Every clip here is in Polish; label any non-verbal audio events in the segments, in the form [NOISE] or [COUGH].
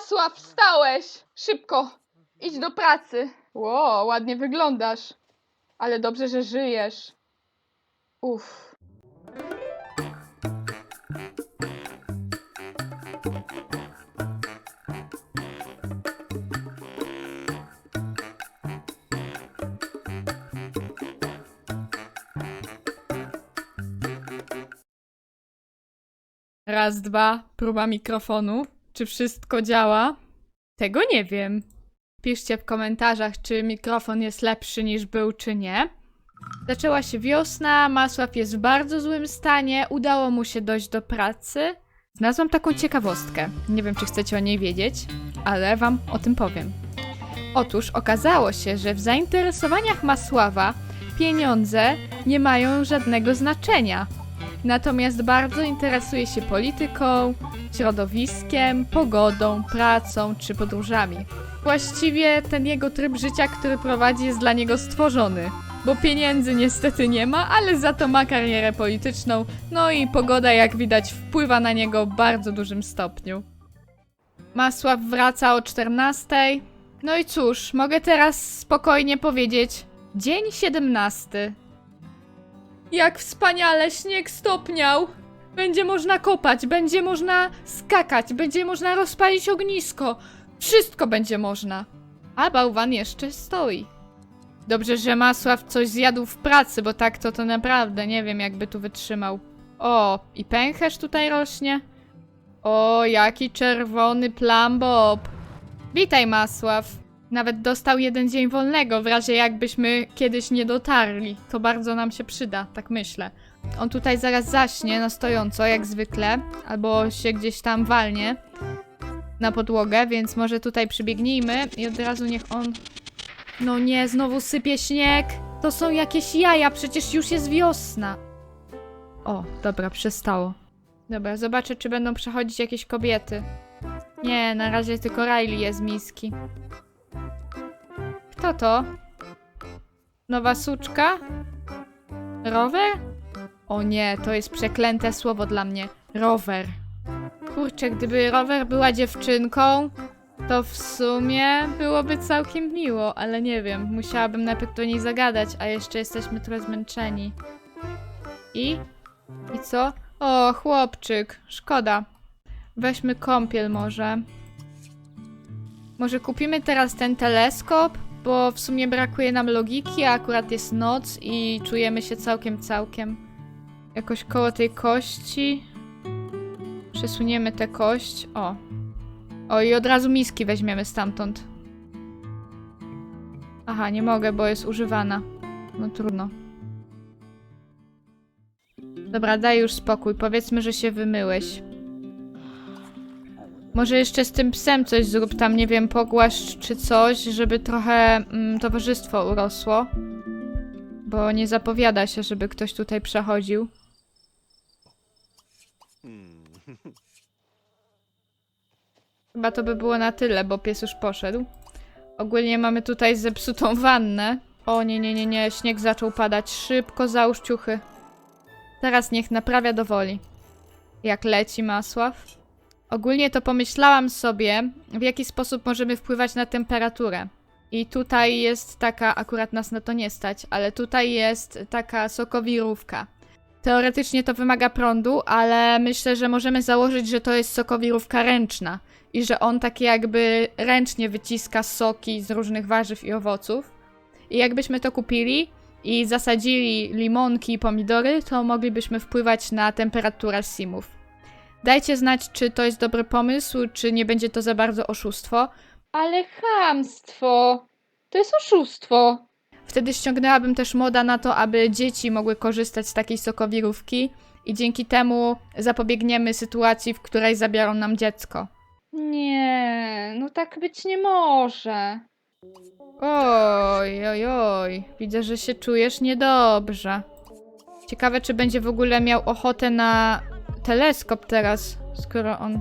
Masła, wstałeś! Szybko! Idź do pracy. Ło, ładnie wyglądasz. Ale dobrze, że żyjesz. Uff. Raz, dwa, próba mikrofonu. Czy wszystko działa? Tego nie wiem. Piszcie w komentarzach, czy mikrofon jest lepszy niż był, czy nie. Zaczęła się wiosna, Masław jest w bardzo złym stanie, udało mu się dojść do pracy. Znalazłam taką ciekawostkę. Nie wiem, czy chcecie o niej wiedzieć, ale wam o tym powiem. Otóż okazało się, że w zainteresowaniach Masława pieniądze nie mają żadnego znaczenia. Natomiast bardzo interesuje się polityką, środowiskiem, pogodą, pracą czy podróżami. Właściwie ten jego tryb życia, który prowadzi, jest dla niego stworzony. Bo pieniędzy niestety nie ma, ale za to ma karierę polityczną, no i pogoda, jak widać, wpływa na niego w bardzo dużym stopniu. Masław wraca o 14. No i cóż, mogę teraz spokojnie powiedzieć: dzień 17. Jak wspaniale śnieg stopniał! Będzie można kopać, będzie można skakać, będzie można rozpalić ognisko. Wszystko będzie można. A bałwan jeszcze stoi. Dobrze, że Masław coś zjadł w pracy, bo tak to to naprawdę nie wiem, jakby tu wytrzymał. O, i pęcherz tutaj rośnie. O, jaki czerwony plambob. Witaj, Masław. Nawet dostał jeden dzień wolnego, w razie jakbyśmy kiedyś nie dotarli. To bardzo nam się przyda, tak myślę. On tutaj zaraz zaśnie na stojąco, jak zwykle, albo się gdzieś tam walnie na podłogę, więc może tutaj przybiegnijmy i od razu niech on... No nie, znowu sypie śnieg! To są jakieś jaja, przecież już jest wiosna! O, dobra, przestało. Dobra, zobaczę, czy będą przechodzić jakieś kobiety. Nie, na razie tylko Riley jest miski. Kto to? Nowa suczka? Rower? O nie, to jest przeklęte słowo dla mnie. Rower. Kurczę, gdyby rower była dziewczynką, to w sumie byłoby całkiem miło, ale nie wiem. Musiałabym najpierw do niej zagadać, a jeszcze jesteśmy trochę zmęczeni. I? I co? O, chłopczyk. Szkoda. Weźmy kąpiel może. Może kupimy teraz ten teleskop? Bo w sumie brakuje nam logiki, a akurat jest noc i czujemy się całkiem, całkiem. Jakoś koło tej kości. Przesuniemy tę kość. O. O, i od razu miski weźmiemy stamtąd. Aha, nie mogę, bo jest używana. No trudno. Dobra, daj już spokój. Powiedzmy, że się wymyłeś. Może jeszcze z tym psem coś zrób, tam nie wiem, pogłaszcz czy coś, żeby trochę mm, towarzystwo urosło. Bo nie zapowiada się, żeby ktoś tutaj przechodził. [LAUGHS] Chyba to by było na tyle, bo pies już poszedł. Ogólnie mamy tutaj zepsutą wannę. O nie, nie, nie, nie, śnieg zaczął padać. Szybko załóż ciuchy. Teraz niech naprawia do woli. Jak leci Masław. Ogólnie to pomyślałam sobie, w jaki sposób możemy wpływać na temperaturę. I tutaj jest taka, akurat nas na to nie stać, ale tutaj jest taka sokowirówka. Teoretycznie to wymaga prądu, ale myślę, że możemy założyć, że to jest sokowirówka ręczna i że on takie jakby ręcznie wyciska soki z różnych warzyw i owoców. I jakbyśmy to kupili i zasadzili limonki i pomidory, to moglibyśmy wpływać na temperaturę simów. Dajcie znać, czy to jest dobry pomysł, czy nie będzie to za bardzo oszustwo. Ale chamstwo! To jest oszustwo! Wtedy ściągnęłabym też moda na to, aby dzieci mogły korzystać z takiej sokowirówki i dzięki temu zapobiegniemy sytuacji, w której zabiorą nam dziecko. Nie, no tak być nie może. Oj, oj, oj. Widzę, że się czujesz niedobrze. Ciekawe, czy będzie w ogóle miał ochotę na teleskop teraz, skoro on.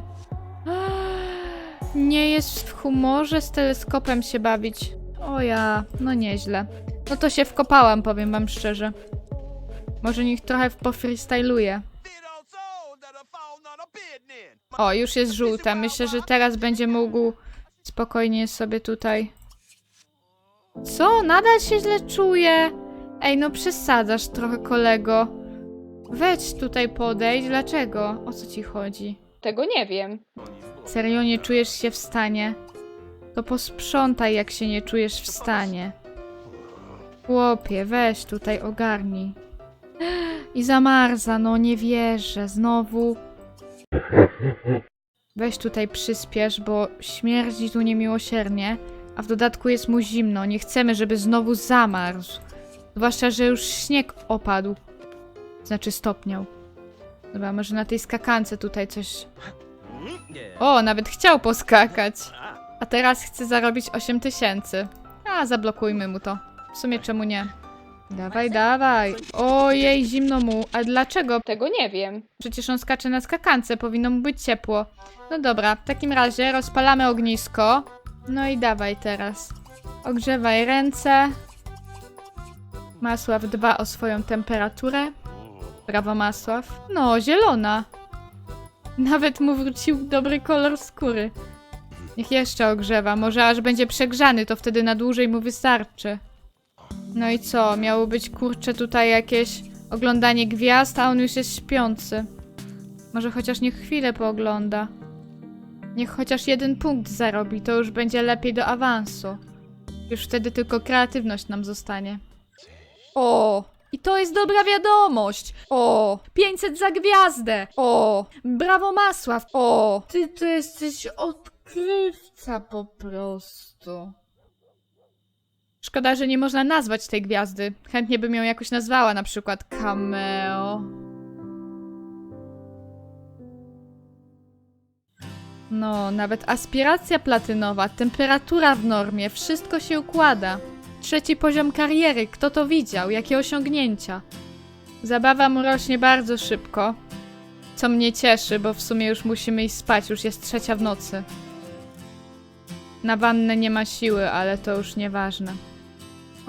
[GASPS] Nie jest w humorze z teleskopem się bawić. O ja, no nieźle. No to się wkopałam, powiem wam szczerze. Może niech trochę pofreestyluje. O, już jest żółta. Myślę, że teraz będzie mógł spokojnie sobie tutaj. Co? Nadal się źle czuję. Ej, no przesadzasz trochę, kolego. Weź tutaj podejdź. Dlaczego? O co ci chodzi? Tego nie wiem. Serio nie czujesz się w stanie? To posprzątaj, jak się nie czujesz w stanie. Chłopie, weź tutaj ogarnij. I zamarza, no nie wierzę. Znowu. Weź tutaj przyspiesz, bo śmierdzi tu niemiłosiernie, a w dodatku jest mu zimno. Nie chcemy, żeby znowu zamarzł. Zwłaszcza, że już śnieg opadł. Znaczy stopniał. Dobra, może na tej skakance tutaj coś... O, nawet chciał poskakać. A teraz chce zarobić 8 tysięcy. A, zablokujmy mu to. W sumie czemu nie? Dawaj, dawaj. Ojej, zimno mu. A dlaczego? Tego nie wiem. Przecież on skacze na skakance, powinno mu być ciepło. No dobra, w takim razie rozpalamy ognisko. No i dawaj teraz. Ogrzewaj ręce. Masław dba o swoją temperaturę. Brawo, Masław. No, zielona. Nawet mu wrócił dobry kolor skóry. Niech jeszcze ogrzewa. Może aż będzie przegrzany, to wtedy na dłużej mu wystarczy. No i co? Miało być kurczę tutaj jakieś oglądanie gwiazd, a on już jest śpiący. Może chociaż niech chwilę poogląda. Niech chociaż jeden punkt zarobi, to już będzie lepiej do awansu. Już wtedy tylko kreatywność nam zostanie. O! I to jest dobra wiadomość! O! 500 za gwiazdę! O! Brawo Masław! O! Ty to jesteś odkrywca po prostu. Szkoda, że nie można nazwać tej gwiazdy. Chętnie bym ją jakoś nazwała, na przykład cameo. No, nawet aspiracja platynowa, temperatura w normie, wszystko się układa. Trzeci poziom kariery, kto to widział, jakie osiągnięcia. Zabawa mu rośnie bardzo szybko, co mnie cieszy, bo w sumie już musimy iść spać, już jest trzecia w nocy. Na wannę nie ma siły, ale to już nieważne.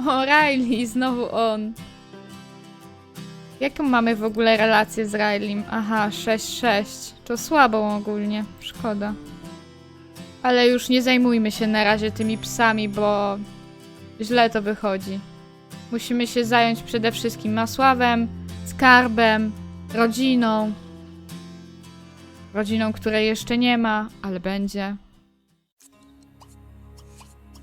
O, Riley, znowu on. Jaką mamy w ogóle relację z Rileym? Aha, 6-6. To słabą ogólnie, szkoda. Ale już nie zajmujmy się na razie tymi psami, bo źle to wychodzi. Musimy się zająć przede wszystkim Masławem, skarbem, rodziną. Rodziną, której jeszcze nie ma, ale będzie.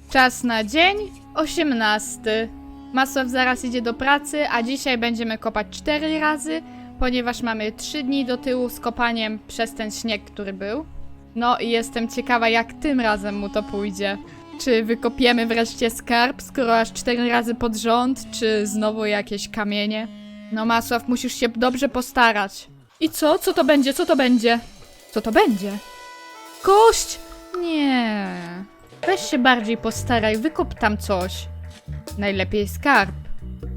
Czas na dzień 18. Masław zaraz idzie do pracy, a dzisiaj będziemy kopać 4 razy, ponieważ mamy 3 dni do tyłu z kopaniem przez ten śnieg, który był. No i jestem ciekawa, jak tym razem mu to pójdzie. Czy wykopiemy wreszcie skarb, skoro aż 4 razy pod rząd, czy znowu jakieś kamienie? No Masław, musisz się dobrze postarać. I co? Co to będzie? Co to będzie? Co to będzie? Kość! Nie. Weź się bardziej postaraj, wykop tam coś. Najlepiej skarb.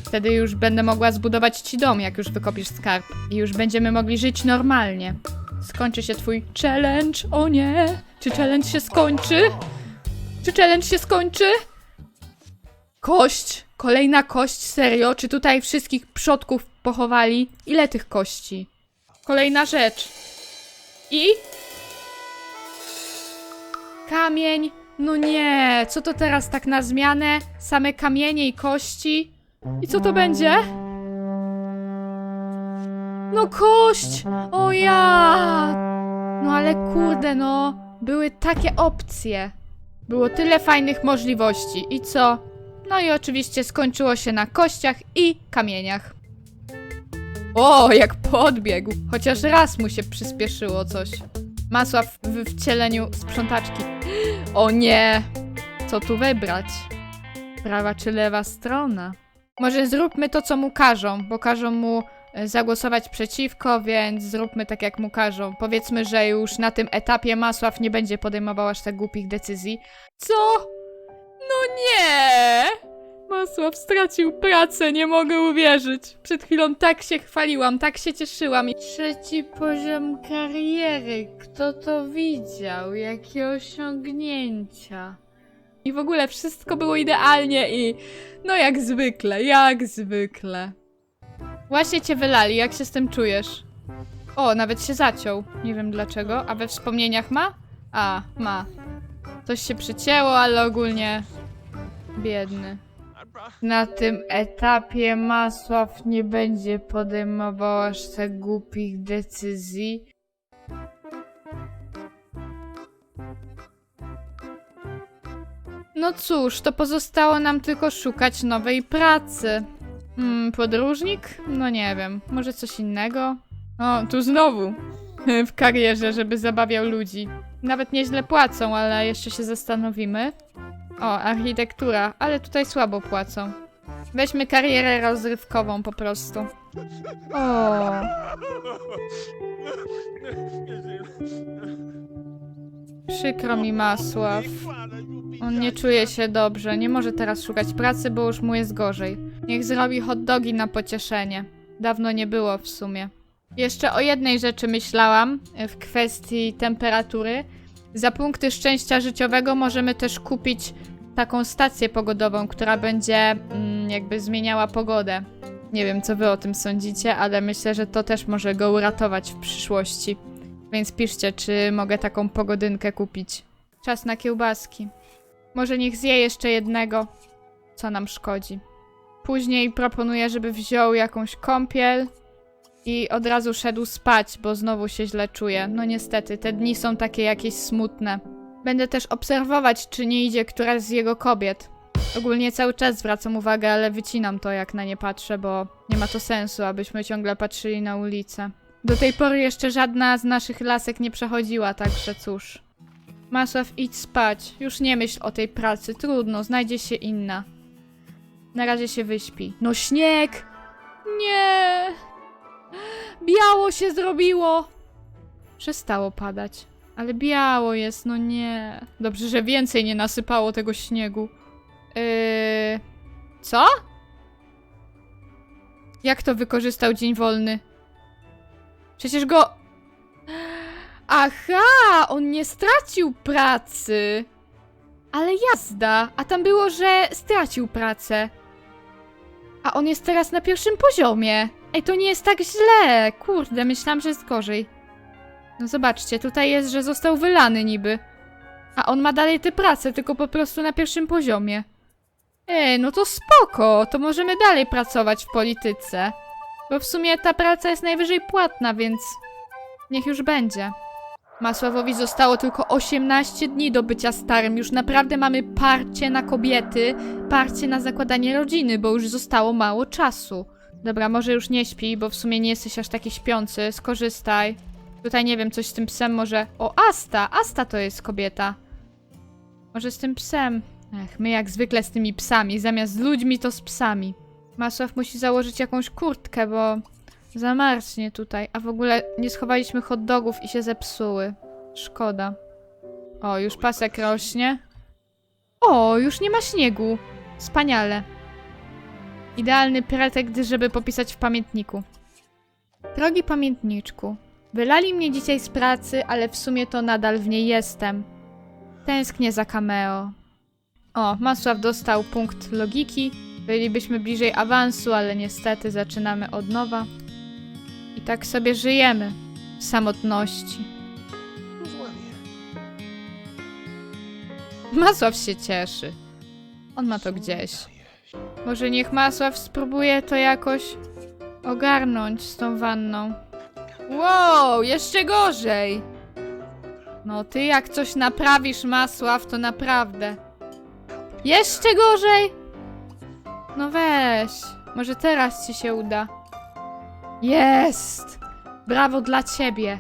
Wtedy już będę mogła zbudować ci dom, jak już wykopisz skarb. I już będziemy mogli żyć normalnie. Skończy się twój challenge. O nie! Czy challenge się skończy? Czy challenge się skończy? Kość! Kolejna kość, serio? Czy tutaj wszystkich przodków pochowali? Ile tych kości? Kolejna rzecz. I? Kamień. No nie, co to teraz tak na zmianę? Same kamienie i kości? I co to będzie? No kość! O ja! No ale kurde no, były takie opcje. Było tyle fajnych możliwości. I co? No i oczywiście skończyło się na kościach i kamieniach. O, jak podbiegł! Chociaż raz mu się przyspieszyło coś. Masław w wcieleniu sprzątaczki. O nie! Co tu wybrać? Prawa czy lewa strona? Może zróbmy to, co mu każą, bo każą mu zagłosować przeciwko, więc zróbmy tak, jak mu każą. Powiedzmy, że już na tym etapie Masław nie będzie podejmował aż tak głupich decyzji. Co? No nie! Masław stracił pracę, nie mogę uwierzyć. Przed chwilą tak się chwaliłam, tak się cieszyłam. Trzeci poziom kariery. Kto to widział? Jakie osiągnięcia? I w ogóle wszystko było idealnie i no jak zwykle, jak zwykle. Właśnie cię wylali, jak się z tym czujesz? O, nawet się zaciął. Nie wiem dlaczego. A we wspomnieniach ma? A, ma. Coś się przycięło, ale ogólnie biedny. Na tym etapie Masław nie będzie podejmował aż tak głupich decyzji. No cóż, to pozostało nam tylko szukać nowej pracy. Hmm, podróżnik? No nie wiem, może coś innego? O, tu znowu. [LAUGHS] W karierze, żeby zabawiał ludzi. Nawet nieźle płacą, ale jeszcze się zastanowimy. O, architektura, ale tutaj słabo płacą. Weźmy karierę rozrywkową po prostu. O, przykro mi Masław. On nie czuje się dobrze, nie może teraz szukać pracy, bo już mu jest gorzej. Niech zrobi hot dogi na pocieszenie. Dawno nie było w sumie. Jeszcze o jednej rzeczy myślałam e, w kwestii temperatury. Za punkty szczęścia życiowego możemy też kupić taką stację pogodową, która będzie mm, jakby zmieniała pogodę. Nie wiem, co wy o tym sądzicie, ale myślę, że to też może go uratować w przyszłości. Więc piszcie, czy mogę taką pogodynkę kupić. Czas na kiełbaski. Może niech zje jeszcze jednego, co nam szkodzi. Później proponuję, żeby wziął jakąś kąpiel i od razu szedł spać, bo znowu się źle czuje. No niestety, te dni są takie jakieś smutne. Będę też obserwować, czy nie idzie któraś z jego kobiet. Ogólnie cały czas zwracam uwagę, ale wycinam to, jak na nie patrzę, bo nie ma to sensu, abyśmy ciągle patrzyli na ulicę. Do tej pory jeszcze żadna z naszych lasek nie przechodziła, także cóż. Masław, idź spać. Już nie myśl o tej pracy. Trudno, znajdzie się inna. Na razie się wyśpi. No śnieg! Nie! Biało się zrobiło! Przestało padać. Ale biało jest, no nie. Dobrze, że więcej nie nasypało tego śniegu. Yy... Co? Jak to wykorzystał dzień wolny? Przecież go... Aha, on nie stracił pracy. Ale jazda, a tam było, że stracił pracę. A on jest teraz na pierwszym poziomie. Ej, to nie jest tak źle. Kurde, myślałam, że jest gorzej. No zobaczcie, tutaj jest, że został wylany niby. A on ma dalej tę pracę, tylko po prostu na pierwszym poziomie. Ej, no to spoko, to możemy dalej pracować w polityce. Bo w sumie ta praca jest najwyżej płatna, więc niech już będzie. Masławowi zostało tylko 18 dni do bycia starym. Już naprawdę mamy parcie na kobiety, parcie na zakładanie rodziny, bo już zostało mało czasu. Dobra, może już nie śpi, bo w sumie nie jesteś aż taki śpiący. Skorzystaj. Tutaj nie wiem, coś z tym psem może... O, Asta! Asta to jest kobieta. Może z tym psem. Ech, my jak zwykle z tymi psami. Zamiast z ludźmi, to z psami. Masław musi założyć jakąś kurtkę, bo zamarznie tutaj. A w ogóle nie schowaliśmy hot dogów i się zepsuły. Szkoda. O, już pasek rośnie. O, już nie ma śniegu. Wspaniale. Idealny pretekst, żeby popisać w pamiętniku. Drogi pamiętniczku, wylali mnie dzisiaj z pracy, ale w sumie to nadal w niej jestem. Tęsknię za cameo. O, Masław dostał punkt logiki. Bylibyśmy bliżej awansu, ale niestety zaczynamy od nowa. I tak sobie żyjemy w samotności. Masław się cieszy. On ma to gdzieś. Może niech Masław spróbuje to jakoś ogarnąć z tą wanną. Wow, jeszcze gorzej. No ty jak coś naprawisz, Masław, to naprawdę. Jeszcze gorzej? No weź. Może teraz ci się uda. Jest! Brawo dla ciebie.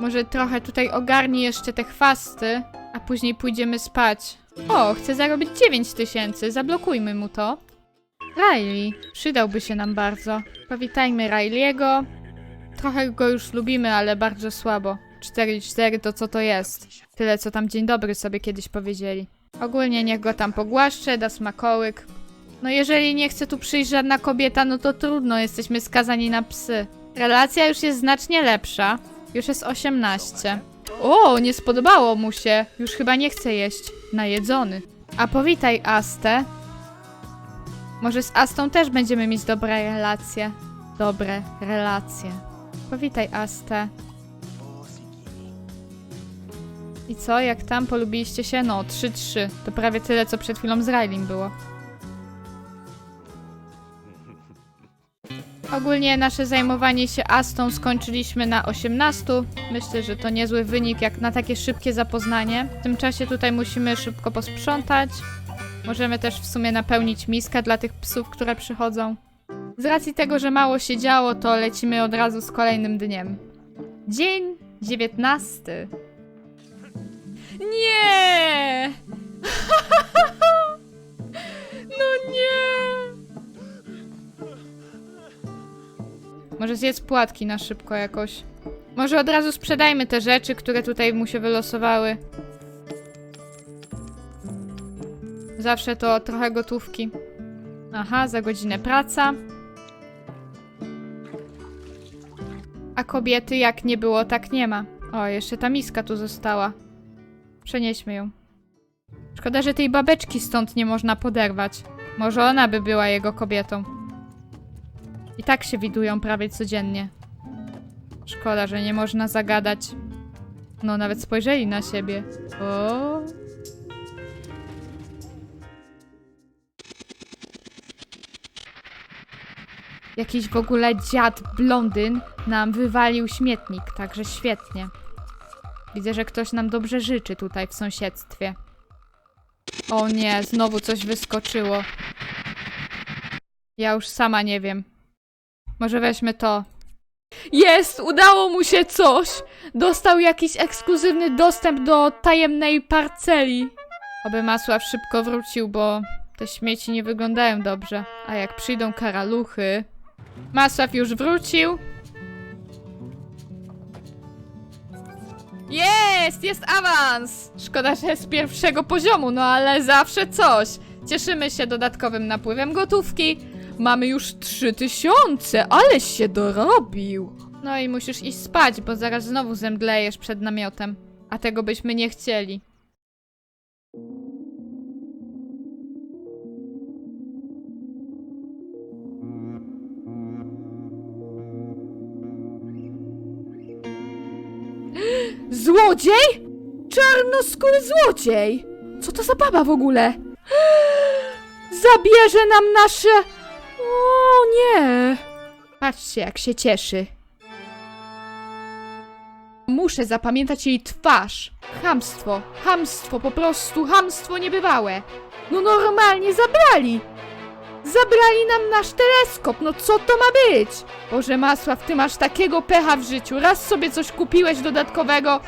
Może trochę tutaj ogarnij jeszcze te chwasty, a później pójdziemy spać. O, chcę zarobić 9 tysięcy, zablokujmy mu to. Riley, przydałby się nam bardzo. Powitajmy Riley'ego. Trochę go już lubimy, ale bardzo słabo. 4-4 to co to jest? Tyle co tam dzień dobry sobie kiedyś powiedzieli. Ogólnie niech go tam pogłaszcze, da smakołyk. No jeżeli nie chce tu przyjść żadna kobieta, no to trudno, jesteśmy skazani na psy. Relacja już jest znacznie lepsza. Już jest 18. O, nie spodobało mu się. Już chyba nie chce jeść. Najedzony. A powitaj Astę. Może z Astą też będziemy mieć dobre relacje. Dobre relacje. Powitaj Astę. I co, jak tam polubiliście się? No, 3-3. To prawie tyle, co przed chwilą z Railim było. Ogólnie nasze zajmowanie się Astą skończyliśmy na 18. Myślę, że to niezły wynik jak na takie szybkie zapoznanie. W tym czasie tutaj musimy szybko posprzątać. Możemy też w sumie napełnić miskę dla tych psów, które przychodzą. Z racji tego, że mało się działo, to lecimy od razu z kolejnym dniem. Dzień 19. Nie! [LAUGHS] No nie! Może zjedz płatki na szybko jakoś. Może od razu sprzedajmy te rzeczy, które tutaj mu się wylosowały. Zawsze to trochę gotówki. Aha, za godzinę praca. A kobiety jak nie było, tak nie ma. O, jeszcze ta miska tu została. Przenieśmy ją. Szkoda, że tej babeczki stąd nie można poderwać. Może ona by była jego kobietą. I tak się widują prawie codziennie. Szkoda, że nie można zagadać. No, nawet spojrzeli na siebie. O. Jakiś w ogóle dziad blondyn nam wywalił śmietnik, także świetnie. Widzę, że ktoś nam dobrze życzy tutaj w sąsiedztwie. O nie, znowu coś wyskoczyło. Ja już sama nie wiem. Może weźmy to. Jest! Udało mu się coś! Dostał jakiś ekskluzywny dostęp do tajemnej parceli. Oby Masław szybko wrócił, bo te śmieci nie wyglądają dobrze. A jak przyjdą karaluchy... Masław już wrócił. Jest! Jest awans! Szkoda, że z pierwszego poziomu, no ale zawsze coś. Cieszymy się dodatkowym napływem gotówki. Mamy już 3000, aleś się dorobił. No i musisz iść spać, bo zaraz znowu zemdlejesz przed namiotem. A tego byśmy nie chcieli. Złodziej? Czarnoskóry złodziej! Co to za baba w ogóle? [GASPS] Zabierze nam nasze... O nie! Patrzcie, jak się cieszy. Muszę zapamiętać jej twarz. Hamstwo, hamstwo, po prostu hamstwo niebywałe. No normalnie zabrali. Zabrali nam nasz teleskop, no co to ma być? Boże Masław, ty masz takiego pecha w życiu. Raz sobie coś kupiłeś dodatkowego,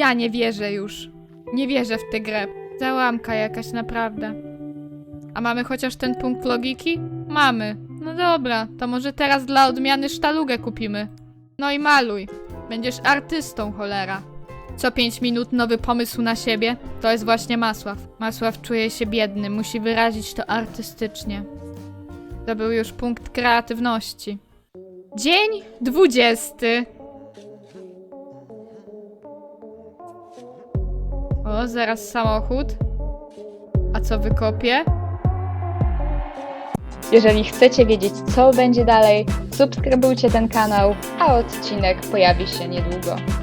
Ja nie wierzę już. Nie wierzę w tę grę. Załamka jakaś naprawdę. A mamy chociaż ten punkt logiki? Mamy. No dobra, to może teraz dla odmiany sztalugę kupimy. No i maluj. Będziesz artystą, cholera. Co pięć minut nowy pomysł na siebie? To jest właśnie Masław. Masław czuje się biedny, musi wyrazić to artystycznie. To był już punkt kreatywności. Dzień dwudziesty. O, zaraz samochód. A co wykopię? Jeżeli chcecie wiedzieć, co będzie dalej, subskrybujcie ten kanał, a odcinek pojawi się niedługo.